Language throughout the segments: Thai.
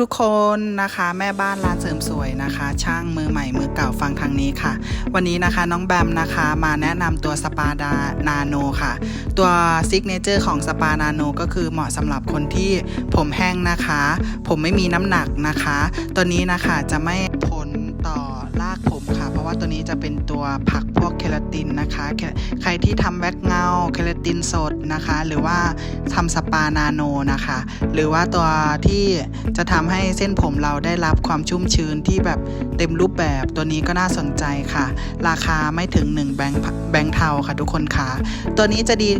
ทุกๆคนนะคะ แม่บ้านร้านเสริมสวยนะคะ ช่างมือใหม่มือเก่าฟังทางนี้ค่ะ วันนี้นะคะน้องแบมนะคะมาแนะนำตัวสปาดานาโนค่ะ ตัวซิกเนเจอร์ของสปานาโนก็คือเหมาะสำหรับคนที่ผมแห้งนะคะ ผมไม่มีน้ำหนักนะคะ ตัวนี้นะคะจะไม่ผล ว่าตัวนี้จะเป็นตัวผักพวกเคลาตินนะคะแคใครที่ทำแว็กเงาเคลาตินสดนะคะ หรือว่าทำสปานาโนนะคะ หรือว่าตัวที่จะทำให้เส้นผมเราได้รับความชุ่มชื้นที่แบบเต็มรูปแบบตัวนี้ก็น่าสนใจค่ะ ราคาไม่ถึง1แบงค์แบงค์เทาค่ะทุกคนค่ะ ตัวนี้จะดี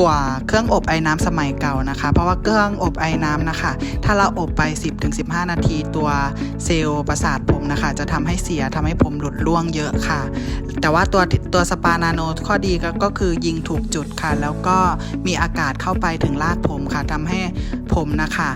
กว่าเครื่องอบไอ้น้ำสมัยเก่านะคะ เพราะว่าเครื่องอบไอ้น้ำนะคะ ถ้าเราอบไป 10-15 นาทีตัวเซลล์ประสาทผมนะคะ จะทำให้เสียทำให้ผมหลุดร่วงเยอะค่ะ แต่ว่าตัวตัวสปานาโนข้อดีก็ก็คือยิงถูกจุดค่ะ แล้วก็มีอากาศเข้าไปถึงรากผมค่ะทำให้ผมนะคะ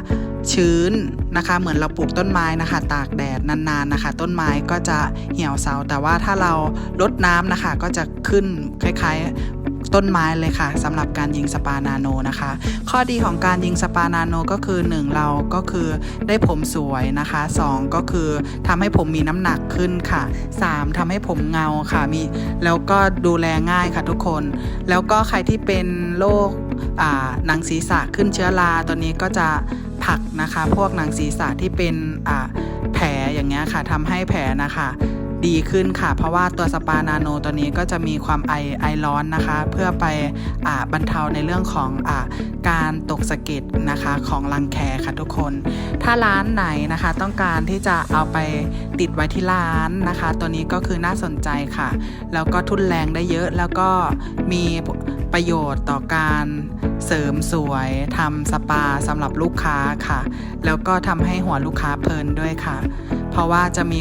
ชื้นนะคะเหมือนเราปลูกต้นไม้นะคะ ตากแดดนานๆนะคะ ต้นไม้ก็จะเหี่ยวเฉาแต่ว่าถ้าเราลดน้ำนะคะ ก็จะขึ้นคล้ายๆ ต้นไม้เลยค่ะสำหรับการยิงสปานาโนนะคะ ข้อดีของการยิงสปานาโนก็คือ 1 เราก็คือได้ผมสวยนะคะ 2 ก็คือทำให้ผมมีน้ำหนักขึ้นค่ะ 3ทำให้ผมเงาค่ะมีแล้วก็ดูแลง่ายค่ะทุกคน แล้วก็ใครที่เป็นโรคหนังศีรษะขึ้นเชื้อราตัวนี้ก็จะผักนะคะ พวกหนังศีรษะที่เป็นอ่า อย่างเงี้ยค่ะทำให้แผลนะคะดีขึ้นค่ะ เพราะว่าตัวสปานาโนตัวนี้ก็จะมีความไอไอร้อนนะคะ เพื่อไปอ่าบรรเทาในเรื่องของอ่าการตกสะเก็ดนะคะของรังแคค่ะทุกคน ถ้าร้านไหนนะคะต้องการที่จะเอาไปติดไว้ที่ร้านนะคะ ตัวนี้ก็คือน่าสนใจค่ะ แล้วก็ทุนแรงได้เยอะแล้วก็มี ประโยชน์ต่อการเสริมสวยทำสปาสำหรับลูกค้าค่ะ แล้วก็ทำให้หัวลูกค้าเพลินด้วยค่ะ เพราะว่าจะมี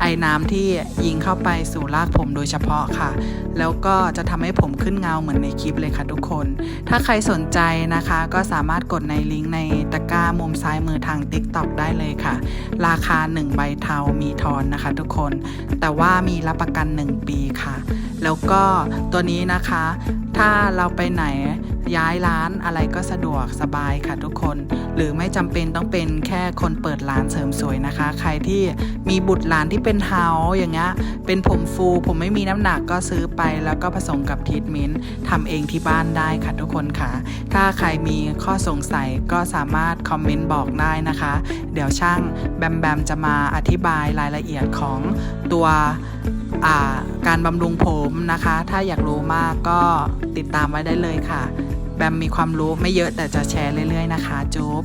ไอ้น้ำที่ยิงเข้าไปสู่รากผมโดยเฉพาะค่ะ แล้วก็จะทำให้ผมขึ้นเงาเหมือนในคลิปเลยค่ะทุกคน ถ้าใครสนใจนะคะ ก็สามารถกดในลิงก์ในตะกร้ามุมซ้ายมือทาง TikTok ได้เลยค่ะ ราคา 1 ใบเทามีทอนนะคะ ทุกคน แต่ว่ามีรับประกัน 1 ปีค่ะ แล้วก็ตัวนี้นะคะ ถ้าเราไปไหนย้ายร้านอะไรก็สะดวกสบายค่ะทุกคน หรือไม่จำเป็นต้องเป็นแค่คนเปิดร้านเสริมสวยนะคะ ใครที่มีบุตรหลานที่เป็นเฮาอย่างเงี้ยเป็นผมฟู ผมไม่มีน้ำหนักก็ซื้อไปแล้วก็ผสมกับทีทเมนต์ทำเองที่บ้านได้ค่ะทุกคนค่ะ ถ้าใครมีข้อสงสัยก็สามารถคอมเมนต์บอกได้นะคะ เดี๋ยวช่างแบมแบมจะมาอธิบายรายละเอียดของตัว การบำรุงผมนะคะ ถ้าอยากรู้มากก็ติดตามไว้ได้เลยค่ะ แบมมีความรู้ไม่เยอะแต่จะแชร์เรื่อยๆนะคะจุ๊บ